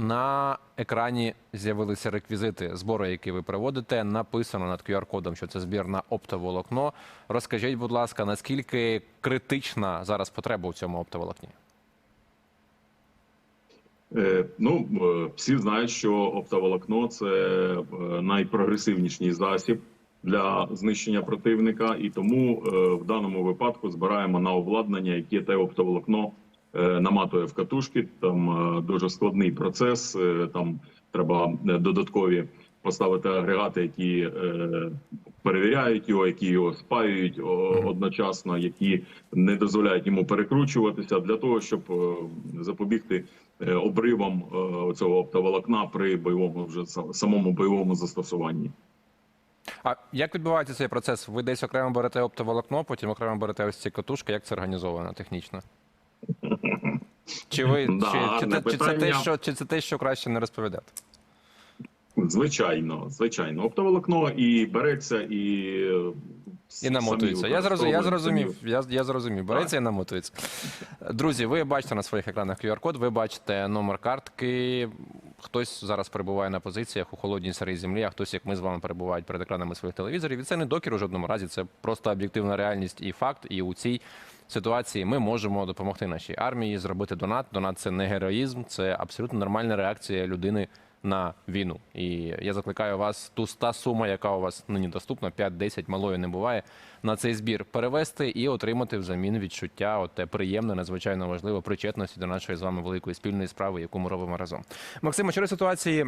На екрані з'явилися реквізити збору, які ви проводите. Написано над QR-кодом, що це збір на оптоволокно. Розкажіть, будь ласка, наскільки критична зараз потреба у цьому оптоволокні? Е, Ну, е, всі знають, що оптоволокно це е, найпрогресивніший засіб для знищення противника, і тому в даному випадку збираємо на обладнання, яке те оптоволокно наматує в катушки. Там е, дуже складний процес. е, Там треба е, додаткові поставити агрегати, які е, перевіряють його, які його спаюють одночасно, які не дозволяють йому перекручуватися для того, щоб е, запобігти е, обривам е, цього оптоволокна при бойовому вже самому бойовому застосуванні. А як відбувається цей процес? Ви десь окремо берете оптоволокно, потім окремо берете ось ці катушки. Як це організовано технічно? Чи ви Да, чи, чи, це, чи це те, що чи це те, що краще не розповідати? Звичайно, звичайно, оптоволокно і береться, і е, І намотується. Я зрозумів, я зрозумів. Я, я зрозумів. Береться і намотується. Друзі, ви бачите на своїх екранах QR-код, ви бачите номер картки. Хтось зараз перебуває на позиціях у холодній сирій землі, а хтось, як ми з вами, перебувають перед екранами своїх телевізорів. І це не докір у жодному разі, це просто об'єктивна реальність і факт. І у цій ситуації ми можемо допомогти нашій армії зробити донат. Донат це не героїзм, це абсолютно нормальна реакція людини на війну. І я закликаю вас ту та сума, яка у вас нині доступна, 5-10, малою не буває, на цей збір перевести і отримати взамін відчуття, от те приємне, надзвичайно важливе причетності до нашої з вами великої спільної справи, яку ми робимо разом. Максиме, через ситуації.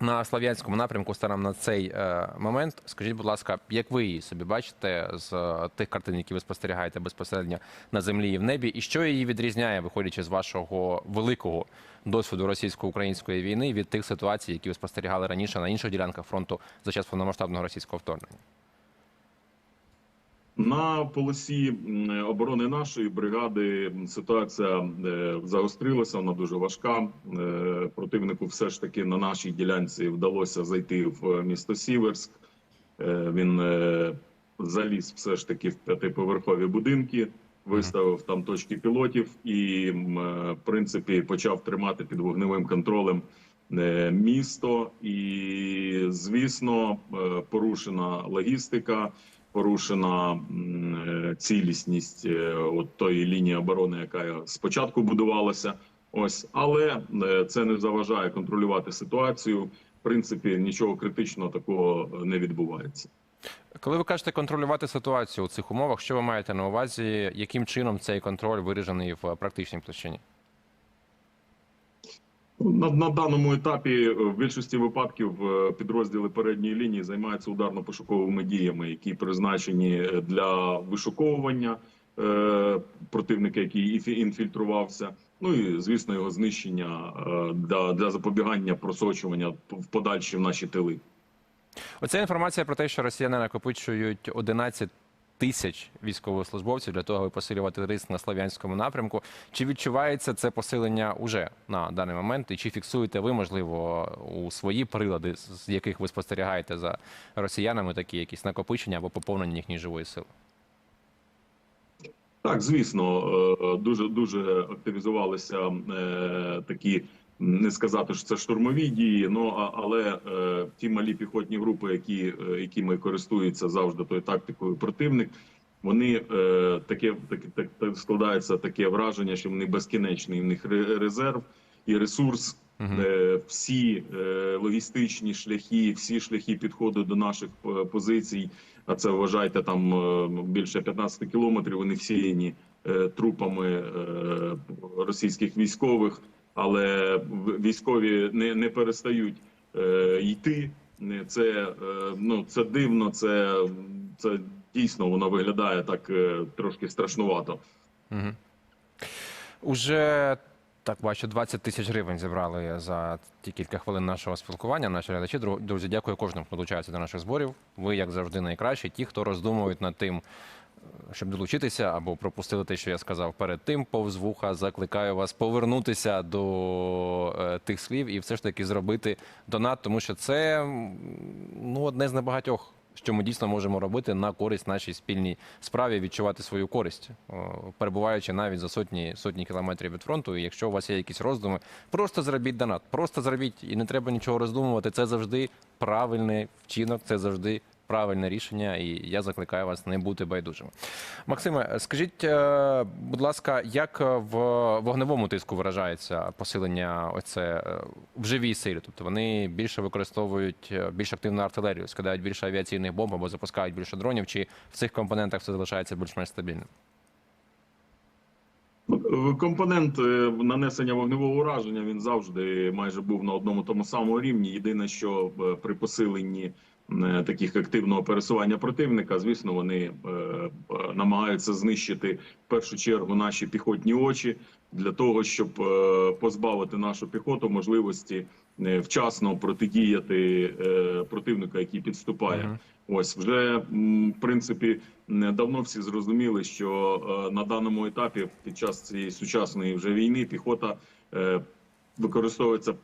На Слав'янському напрямку станом на цей е, момент, скажіть, будь ласка, як ви її собі бачите з е, тих картин, які ви спостерігаєте безпосередньо на землі і в небі, і що її відрізняє, виходячи з вашого великого досвіду російсько-української війни від тих ситуацій, які ви спостерігали раніше на інших ділянках фронту за час повномасштабного російського вторгнення? На полосі оборони нашої бригади ситуація е, загострилася, вона дуже важка. Е, Противнику все ж таки на нашій ділянці вдалося зайти в місто Сіверськ. Е, Він заліз все ж таки в п'ятиповерхові будинки, виставив там точки пілотів і, в принципі, почав тримати під вогневим контролем місто. І, звісно, порушена логістика порушена е, цілісність е, от тої лінії оборони, яка спочатку будувалася. Ось, але е, це не заважає контролювати ситуацію. В принципі, нічого критичного такого не відбувається. Коли ви кажете контролювати ситуацію у цих умовах, що ви маєте на увазі, яким чином цей контроль виражений в практичній площині? На, на даному етапі е, в більшості випадків е, підрозділи передньої лінії займаються ударно-пошуковими діями, які призначені е, для вишуковування е, противника, який інфільтрувався. Ну і звісно, його знищення для, для запобігання просочування в подальші в наші тили. Оця інформація про те, що росіяни накопичують 11 тисяч військовослужбовців для того, аби посилювати риск на Слов'янському напрямку. Чи відчувається це посилення уже на даний момент? І чи фіксуєте ви, можливо, у свої прилади, з яких ви спостерігаєте за росіянами, такі якісь накопичення або поповнення їхньої живої сили? Так, звісно, е, дуже дуже активізувалися е, такі. Не сказати, що це штурмові дії, ну а- але е, ті малі піхотні групи, які е, якими користуються завжди тою тактикою противник, вони е, таке таке так, так складається таке враження, що вони безкінечний. В них резерв і ресурс. Е, всі е, логістичні шляхи, всі шляхи підходу до наших е, позицій. А це вважайте там більше 15 кілометрів. Вони всіяні е, трупами е, російських військових, але військові не, не перестають е, йти. Це е, ну це дивно. Це, це дійсно воно виглядає так е, трошки страшнувато. Угу. Уже так бачу, 20 тисяч гривень зібрали за ті кілька хвилин нашого спілкування. Наші глядачі Дру- друзі, дякую кожному, хто долучається до наших зборів. Ви, як завжди, найкращі. Ті, хто роздумують над тим, щоб долучитися або пропустили те, що я сказав перед тим, повз вуха. Закликаю вас повернутися до е, тих слів і все ж таки зробити донат, тому що це ну одне з небагатьох що ми дійсно можемо робити на користь нашій спільній справі, відчувати свою користь, перебуваючи навіть за сотні сотні кілометрів від фронту. І якщо у вас є якісь роздуми, просто зробіть донат, просто зробіть, і не треба нічого роздумувати. Це завжди правильний вчинок, це завжди. Правильне рішення, і я закликаю вас не бути байдужими. Максиме, скажіть, е, будь ласка, як в вогневому тиску виражається посилення оце е, в живій силі? Тобто вони більше використовують е, більш активну артилерію, скидають більше авіаційних бомб або запускають більше дронів, чи в цих компонентах все залишається більш-менш стабільним? Компонент е, нанесення вогневого ураження він завжди майже був на одному тому самому рівні. Єдине, що е, при посиленні е, таких активного пересування противника, звісно, вони е, е, намагаються знищити в першу чергу наші піхотні очі для того, щоб е, позбавити нашу піхоту можливості е, вчасно протидіяти е, противника, який підступає. Ось вже в принципі давно всі зрозуміли, що е, на даному етапі під час цієї сучасної вже війни піхота е, використовується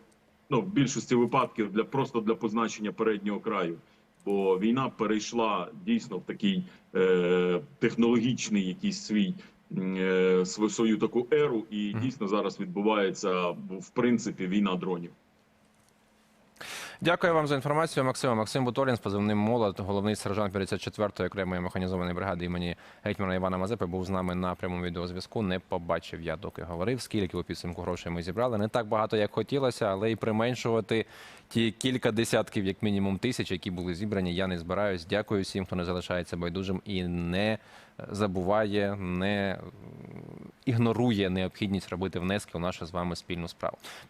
ну в більшості випадків для просто для позначення переднього краю. Бо війна перейшла дійсно в такий е, технологічний якийсь свій е, свою таку еру, і дійсно зараз відбувається в принципі війна дронів. Дякую вам за інформацію, Максима. Максим Бутолін з позивним молот, головний сержант 54-ї окремої механізованої бригади імені гетьмана Івана Мазепи, був з нами на прямому відеозв'язку. Не побачив я, доки говорив. Скільки у підсумку грошей ми зібрали. Не так багато, як хотілося, але і применшувати ті кілька десятків, як мінімум тисяч, які були зібрані. Я не збираюсь. Дякую всім, хто не залишається байдужим і не забуває, не ігнорує необхідність робити внески у нашу з вами спільну справу.